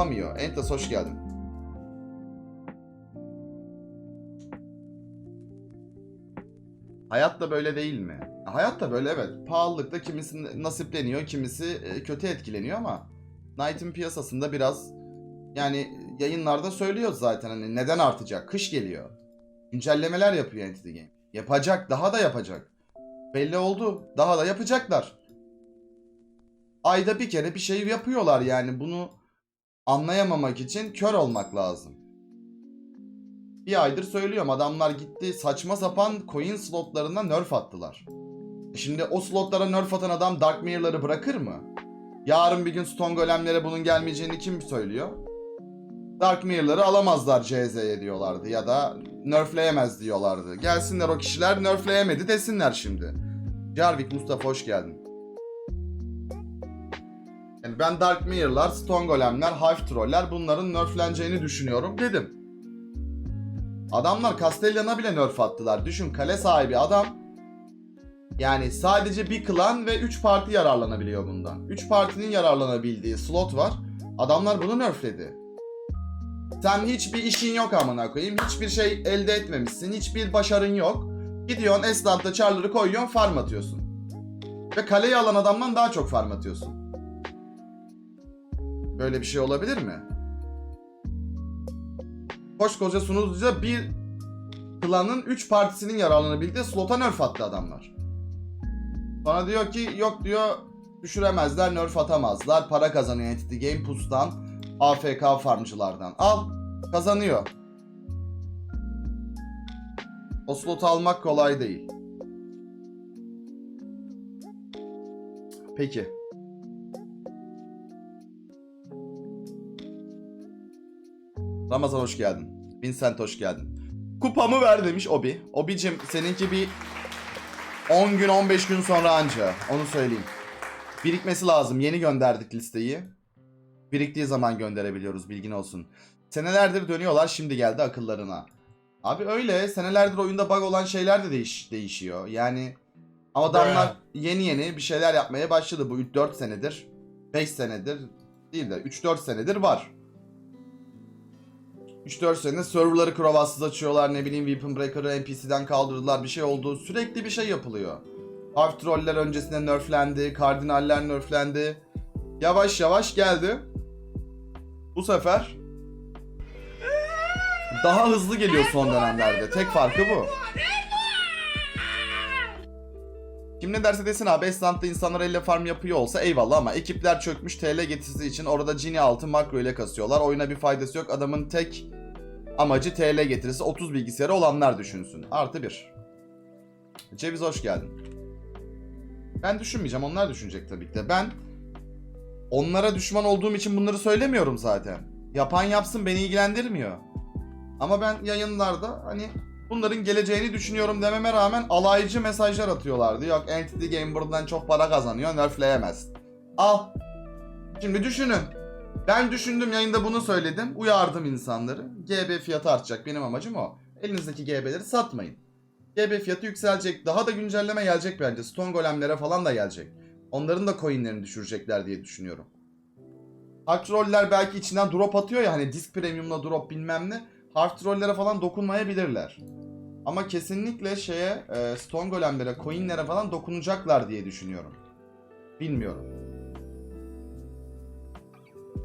Yapamıyor. Entas hoş geldin. Hayat da böyle değil mi? Hayat da böyle evet. Pahalılıkta kimisi nasipleniyor, kimisi e, kötü etkileniyor ama Knight'ın piyasasında biraz yani yayınlarda söylüyoruz zaten hani neden artacak? Kış geliyor. Güncellemeler yapıyor Entity Game. Yapacak, daha da yapacak. Belli oldu. Daha da yapacaklar. Ayda bir kere bir şey yapıyorlar yani bunu anlayamamak için kör olmak lazım. Bir aydır söylüyorum adamlar gitti saçma sapan coin slotlarına nerf attılar. Şimdi o slotlara nerf atan adam Dark Mirror'ları bırakır mı? Yarın bir gün Stone Golem'lere bunun gelmeyeceğini kim söylüyor? Dark Mirror'ları alamazlar CZ'ye diyorlardı ya da nerfleyemez diyorlardı. Gelsinler o kişiler nerfleyemedi desinler şimdi. Jarvik Mustafa hoş geldin. Ben Dark Mirror'lar, Stone Golem'ler, Hive Troll'ler bunların nerfleneceğini düşünüyorum dedim. Adamlar Castellan'a bile nerf attılar. Düşün kale sahibi adam. Yani sadece bir klan ve 3 parti yararlanabiliyor bundan. 3 partinin yararlanabildiği slot var. Adamlar bunu nerfledi. Sen hiçbir işin yok amına koyayım. Hiçbir şey elde etmemişsin. Hiçbir başarın yok. Gidiyorsun Esland'da çarları koyuyorsun farm atıyorsun. Ve kaleyi alan adamdan daha çok farm atıyorsun. Böyle bir şey olabilir mi? Koskoca sunucuda bir klanın 3 partisinin yararlanabildiği slota nerf attı adamlar. Sonra diyor ki yok diyor düşüremezler nerf atamazlar para kazanıyor Entity Game Pus'tan AFK farmcılardan al kazanıyor. O slotu almak kolay değil. Peki. Ramazan hoş geldin. Vincent hoş geldin. Kupamı ver demiş Obi. Obi'cim seninki bir 10 gün 15 gün sonra anca. Onu söyleyeyim. Birikmesi lazım. Yeni gönderdik listeyi. Biriktiği zaman gönderebiliyoruz bilgin olsun. Senelerdir dönüyorlar şimdi geldi akıllarına. Abi öyle senelerdir oyunda bug olan şeyler de değiş değişiyor. Yani adamlar yeni yeni bir şeyler yapmaya başladı. Bu 4 senedir 5 senedir değil de 3-4 senedir var. 3-4 sene serverları krovasız açıyorlar ne bileyim Weapon Breaker'ı NPC'den kaldırdılar bir şey oldu. Sürekli bir şey yapılıyor. Half troller öncesinde nerflendi, kardinaller nerflendi. Yavaş yavaş geldi. Bu sefer daha hızlı geliyor son dönemlerde. Tek farkı bu. Kim ne derse desin abi Esnaf'ta insanlar elle farm yapıyor olsa eyvallah ama ekipler çökmüş TL getirisi için orada Genie altı makro ile kasıyorlar. Oyuna bir faydası yok. Adamın tek amacı TL getirisi 30 bilgisayarı olanlar düşünsün. Artı bir. Ceviz hoş geldin. Ben düşünmeyeceğim onlar düşünecek tabii ki de. Ben onlara düşman olduğum için bunları söylemiyorum zaten. Yapan yapsın beni ilgilendirmiyor. Ama ben yayınlarda hani bunların geleceğini düşünüyorum dememe rağmen alaycı mesajlar atıyorlardı. Yok Entity Game buradan çok para kazanıyor nerfleyemez. Al. Şimdi düşünün. Ben düşündüm yayında bunu söyledim. Uyardım insanları. GB fiyatı artacak benim amacım o. Elinizdeki GB'leri satmayın. GB fiyatı yükselecek. Daha da güncelleme gelecek bence. Stone Golem'lere falan da gelecek. Onların da coinlerini düşürecekler diye düşünüyorum. Troll'ler belki içinden drop atıyor ya hani disk premium'la drop bilmem ne. Hard Troll'lere falan dokunmayabilirler. Ama kesinlikle şeye e, Stone Golem'lere, coinlere falan dokunacaklar diye düşünüyorum. Bilmiyorum.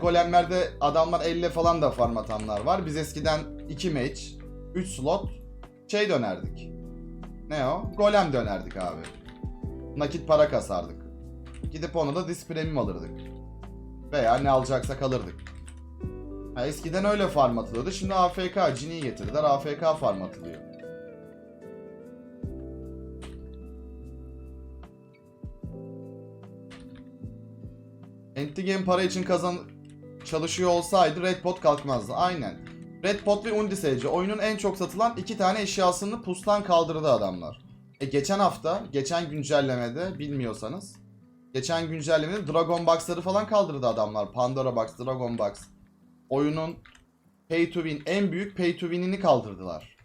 Golemlerde adamlar elle falan da farm atanlar var. Biz eskiden 2 mage, 3 slot şey dönerdik. Ne o? Golem dönerdik abi. Nakit para kasardık. Gidip onu da disk premium alırdık. Veya ne alacaksak alırdık. Ha, eskiden öyle farm atılıyordu. Şimdi AFK, Genie getirdiler. AFK farm atılıyor. Game para için kazan çalışıyor olsaydı Red Pot kalkmazdı. Aynen. Red Pot ve Undi Sage oyunun en çok satılan iki tane eşyasını pustan kaldırdı adamlar. E geçen hafta, geçen güncellemede bilmiyorsanız geçen güncellemede Dragon Box'ları falan kaldırdı adamlar. Pandora Box, Dragon Box oyunun pay to win en büyük pay to win'ini kaldırdılar.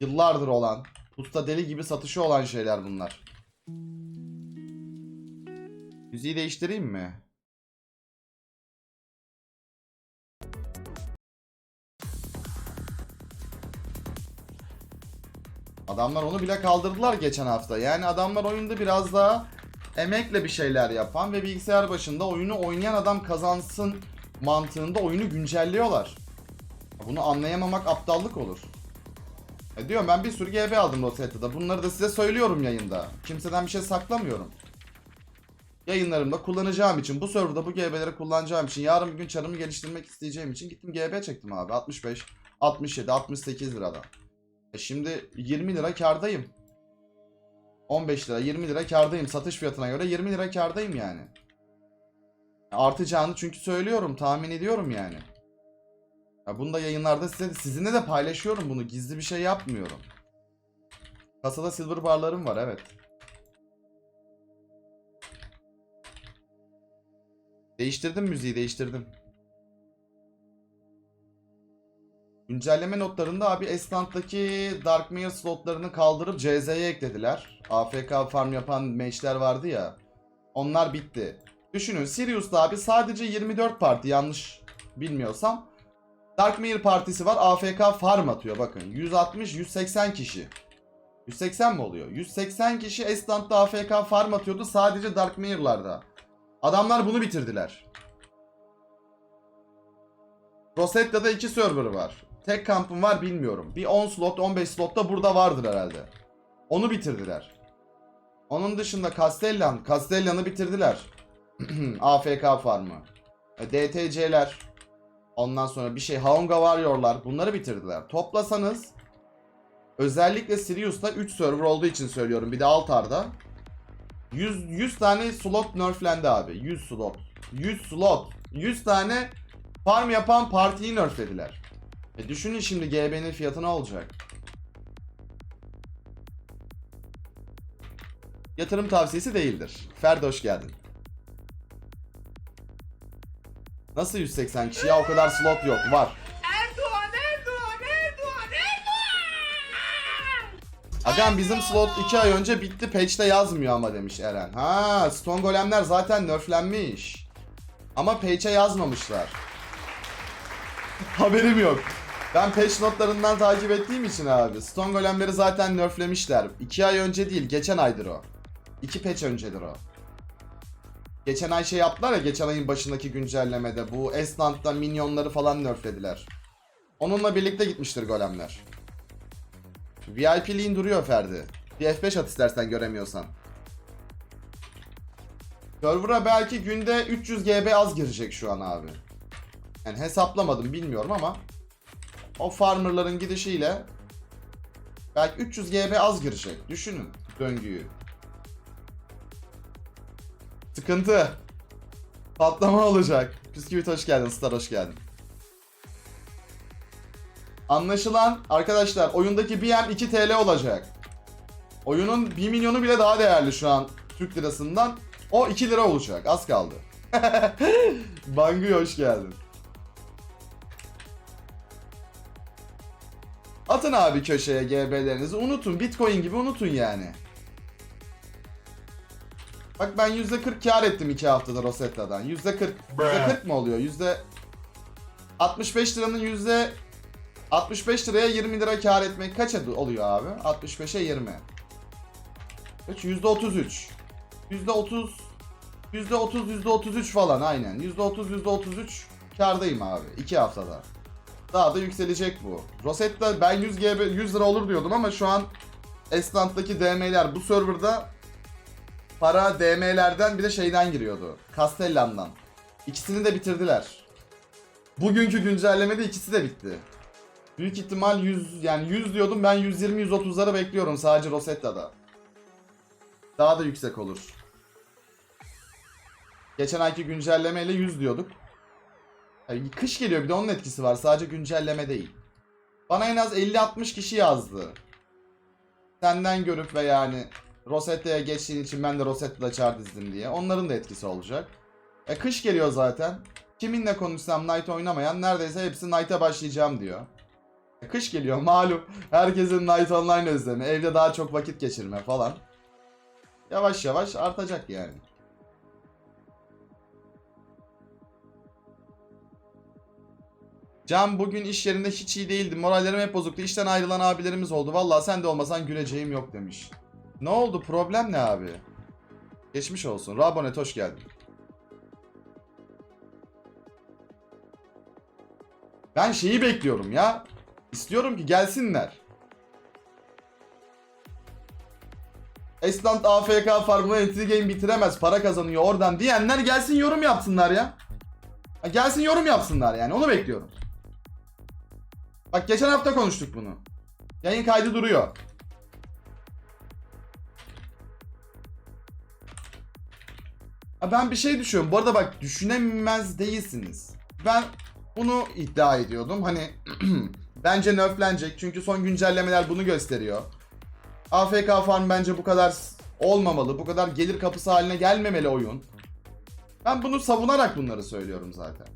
Yıllardır olan, pusta deli gibi satışı olan şeyler bunlar. Müziği değiştireyim mi? Adamlar onu bile kaldırdılar geçen hafta. Yani adamlar oyunda biraz daha emekle bir şeyler yapan ve bilgisayar başında oyunu oynayan adam kazansın mantığında oyunu güncelliyorlar. Bunu anlayamamak aptallık olur. E diyorum ben bir sürü GB aldım Rosetta'da. Bunları da size söylüyorum yayında. Kimseden bir şey saklamıyorum. Yayınlarımda kullanacağım için, bu serverda bu GB'leri kullanacağım için, yarın bir gün çarımı geliştirmek isteyeceğim için gittim GB çektim abi. 65, 67, 68 liradan. E şimdi 20 lira kardayım. 15 lira, 20 lira kardayım. Satış fiyatına göre 20 lira kardayım yani. Artacağını çünkü söylüyorum, tahmin ediyorum yani. Ya bunu da yayınlarda size, sizinle de paylaşıyorum bunu. Gizli bir şey yapmıyorum. Kasada silver barlarım var evet. Değiştirdim müziği değiştirdim. Güncelleme notlarında abi Esnant'taki Darkmere slotlarını kaldırıp CZ'ye eklediler. AFK farm yapan matchler vardı ya. Onlar bitti. Düşünün Sirius'ta abi sadece 24 parti yanlış bilmiyorsam. Darkmere partisi var AFK farm atıyor bakın. 160-180 kişi. 180 mi oluyor? 180 kişi Esnant'ta AFK farm atıyordu sadece Darkmare'larda. Adamlar bunu bitirdiler. Rosetta'da iki server var. Tek kampım var bilmiyorum. Bir 10 slot 15 slot da burada vardır herhalde. Onu bitirdiler. Onun dışında Castellan. Castellan'ı bitirdiler. AFK farmı. E, DTC'ler. Ondan sonra bir şey Haonga Warrior'lar. Bunları bitirdiler. Toplasanız özellikle Sirius'ta 3 server olduğu için söylüyorum. Bir de Altar'da. 100, 100 tane slot nerflendi abi. 100 slot. 100 slot. 100 tane farm yapan partiyi nerflediler. E düşünün şimdi GB'nin fiyatı ne olacak? Yatırım tavsiyesi değildir. Ferdi hoş geldin. Nasıl 180 kişi ya o kadar slot yok var. Erdoğan, Erdoğan, Erdoğan, Erdoğan! Agam bizim slot 2 ay önce bitti patch'te yazmıyor ama demiş Eren. Ha Stone Golem'ler zaten nerflenmiş. Ama patch'e yazmamışlar. Haberim yok. Ben patch notlarından takip ettiğim için abi. Stone Golem'leri zaten nerflemişler. 2 ay önce değil geçen aydır o. 2 patch öncedir o. Geçen ay şey yaptılar ya geçen ayın başındaki güncellemede. Bu Esland'da minyonları falan nerflediler. Onunla birlikte gitmiştir golemler. VIP'liğin duruyor Ferdi. Bir F5 at istersen göremiyorsan. Server'a belki günde 300 GB az girecek şu an abi. Yani hesaplamadım bilmiyorum ama o farmerların gidişiyle belki 300 GB az girecek. Düşünün döngüyü. Sıkıntı. Patlama olacak. Bisküvit hoş geldin. Star hoş geldin. Anlaşılan arkadaşlar oyundaki BM 2 TL olacak. Oyunun 1 milyonu bile daha değerli şu an Türk lirasından. O 2 lira olacak. Az kaldı. Bangui hoş geldin. Atın abi köşeye GB'lerinizi. Unutun. Bitcoin gibi unutun yani. Bak ben %40 kar ettim 2 haftada Rosetta'dan. %40. %40 mı oluyor? Yüzde 65 liranın yüzde 65 liraya 20 lira kar etmek kaç oluyor abi? 65'e 20. Kaç? %33. %30 %30 %33 falan aynen. %30 %33 kardayım abi 2 haftada. Daha da yükselecek bu. Rosetta ben 100 GB 100 lira olur diyordum ama şu an Esnant'taki DM'ler bu serverda para DM'lerden bir de şeyden giriyordu. Castellan'dan. İkisini de bitirdiler. Bugünkü güncellemede ikisi de bitti. Büyük ihtimal 100 yani 100 diyordum ben 120 130'ları bekliyorum sadece Rosetta'da. Daha da yüksek olur. Geçen ayki güncellemeyle 100 diyorduk. Yani kış geliyor bir de onun etkisi var sadece güncelleme değil. Bana en az 50-60 kişi yazdı. Senden görüp ve yani Rosetta'ya geçtiğin için ben de Rosetta'da çağır dizdim diye. Onların da etkisi olacak. E kış geliyor zaten. Kiminle konuşsam Knight oynamayan neredeyse hepsi Knight'a başlayacağım diyor. E kış geliyor malum. Herkesin Knight Online özlemi. Evde daha çok vakit geçirme falan. Yavaş yavaş artacak yani. Can bugün iş yerinde hiç iyi değildim. Morallerim hep bozuktu. İşten ayrılan abilerimiz oldu. Vallahi sen de olmasan güleceğim yok demiş. Ne oldu? Problem ne abi? Geçmiş olsun. Rabonet hoş geldin. Ben şeyi bekliyorum ya. İstiyorum ki gelsinler. Eslant AFK farmını entry game bitiremez para kazanıyor oradan diyenler gelsin yorum yapsınlar ya. Ha, Gelsin yorum yapsınlar yani onu bekliyorum. Bak geçen hafta konuştuk bunu. Yayın kaydı duruyor. Ben bir şey düşünüyorum. Bu arada bak düşünemez değilsiniz. Ben bunu iddia ediyordum. Hani bence nerflenecek. Çünkü son güncellemeler bunu gösteriyor. AFK farm bence bu kadar olmamalı. Bu kadar gelir kapısı haline gelmemeli oyun. Ben bunu savunarak bunları söylüyorum zaten.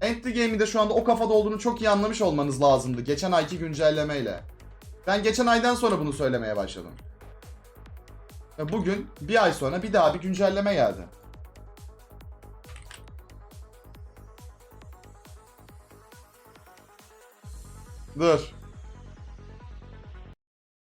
Entry Game'i de şu anda o kafada olduğunu çok iyi anlamış olmanız lazımdı. Geçen ayki güncellemeyle. Ben geçen aydan sonra bunu söylemeye başladım. Bugün bir ay sonra bir daha bir güncelleme geldi. Dur.